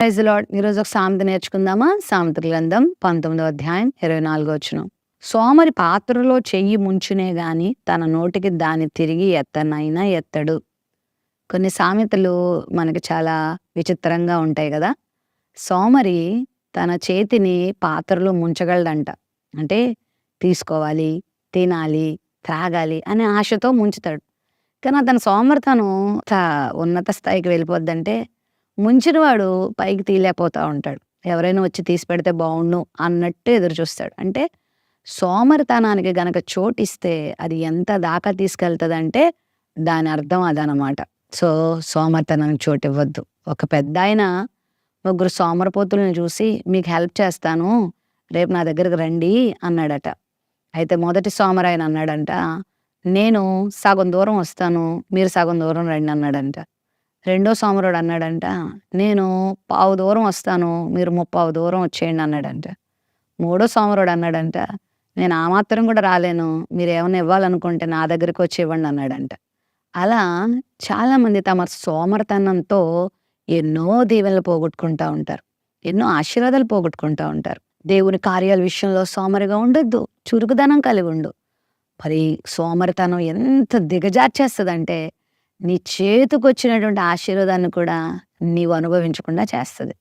Lord ఈరోజు ఒక సామెత నేర్చుకుందామా? సామెత గ్రంథం పంతొమ్మిదో అధ్యాయం ఇరవై నాలుగో వచ్చిన సోమరి పాత్రలో చెయ్యి ముంచునే గాని తన నోటికి దాన్ని తిరిగి ఎత్తనైనా ఎత్తడు. కొన్ని సామెతలు మనకి చాలా విచిత్రంగా ఉంటాయి కదా? సోమరి తన చేతిని పాత్రలో ముంచగలడంట అంటే తీసుకోవాలి తినాలి త్రాగాలి అనే ఆశతో ముంచుతాడు. కానీ అతని సోమరితను ఉన్నత స్థాయికి వెళ్ళిపోద్దంటే ముంచినవాడు పైకి తీయలేకపోతూ ఉంటాడు. ఎవరైనా వచ్చి తీసి పెడితే బాగుండు అన్నట్టు ఎదురు చూస్తాడు. అంటే సోమరితనానికి గనక చోటిస్తే అది ఎంత దాకా తీసుకెళ్తుందంటే దాని అర్థం అదనమాట. సో సోమరితనానికి చోటు ఇవ్వద్దు. ఒక పెద్ద ఆయన ముగ్గురు సోమరపోతులను చూసి మీకు హెల్ప్ చేస్తాను రేపు నా దగ్గరకు రండి అన్నాడట. అయితే మొదటి సోమరాయన అన్నాడంట నేను సగం దూరం వస్తాను మీరు సగం దూరం రండి అన్నాడంట. రెండో సోమరుడు అన్నాడంట నేను పావు దూరం వస్తాను మీరు ముప్పావు దూరం వచ్చేయండి అన్నాడంట. మూడో సోమరుడు అన్నాడంట నేను ఆ మాత్రం కూడా రాలేను మీరు ఏమైనా ఇవ్వాలనుకుంటే నా దగ్గరికి వచ్చి ఇవ్వండి అన్నాడంట. అలా చాలామంది తమ సోమరతనంతో ఎన్నో దీవెనలు పోగొట్టుకుంటా ఉంటారు ఎన్నో ఆశీర్వాదాలు పోగొట్టుకుంటా ఉంటారు. దేవుని కార్యాల విషయంలో సోమరిగా ఉండొద్దు చురుకుదనం కలిగి ఉండు. మరి సోమరితనం ఎంత దిగజార్చేస్తుందంటే నీ చేతికొచ్చినటువంటి ఆశీర్వాదాన్ని కూడా నీవు అనుభవించకుండా చేస్తుంది.